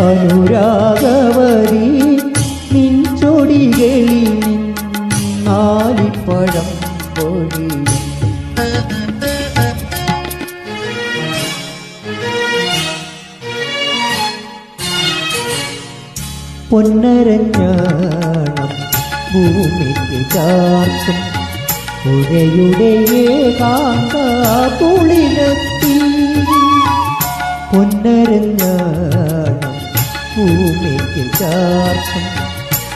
അനുരാഗവരി നിൻ ചൊടികളിൽ നാലിപ്പഴം പൊഴിയും പൊന്നരഞ്ഞാണം ഭൂമിക്ക് ചാർത്തും പുഴയുടെ കാന്ത തുളിലെത്തി. പൊന്നരഞ്ഞാണം ഭൂമിക്ക് ചാർത്തും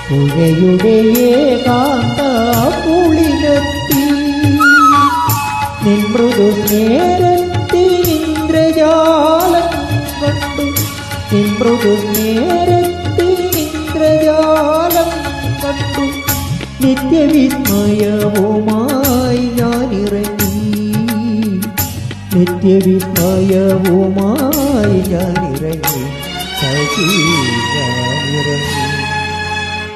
പുഴയുടെ ഏകാന്ത തുളിലെത്തി നിൻമൃദു നേരത്തിൽ ഇന്ദ്രജാലം കണ്ടു. നിൻമൃദു നേരത്തിൽ ഇന്ദ്രജാലം കണ്ടു. നിത്യവിസ്മയവുമായി ഞാനിറങ്ങി. നിത്യവിസ്മയവുമായി ഞാനിറങ്ങി.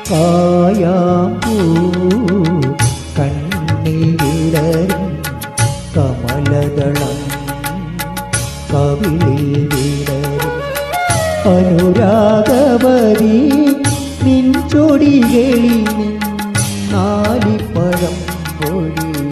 കായാമ്പൂ കണ്ണിൽ വിടരും കമലദളം കവിളിൽ വിടരും അനുരാഗവരി നിൻ ചൊടികളിൽ നാലിപ്പഴം പൊഴിയും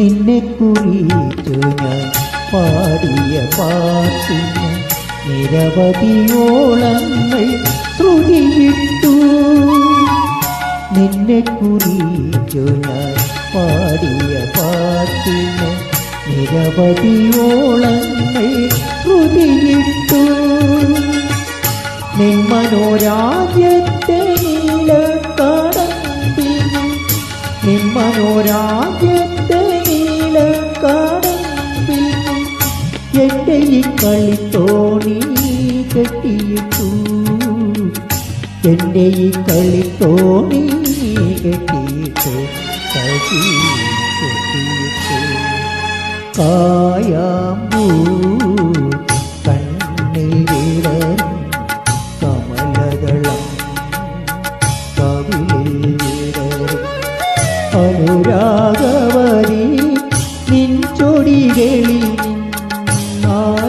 നിന്നെ കുറിച്ചു ഞാൻ പാടിയ പാട്ടിന് നിരവധിയോളങ്ങൾ ശ്രുതിയിട്ടു. നിന്നെ കുറിച്ചു ഞാൻ പാടിയ പാട്ടിന് നിരവധിയോളങ്ങൾ ശ്രുതിയിട്ടു. നിൻ മനോരാജ്യത്തെ നീലക്കടമ്പിൽ നിൻ എന്റെ ഈ കളിത്തോണി കെട്ടിയിട്ടു. എന്റെ ഈ കളിത്തോണി കെട്ടിയിട്ടു കടി കെട്ടിയിട്ടു കായാമ്പൂ അനുരാഗവരി നിൻ ചൊടികളിൽ song.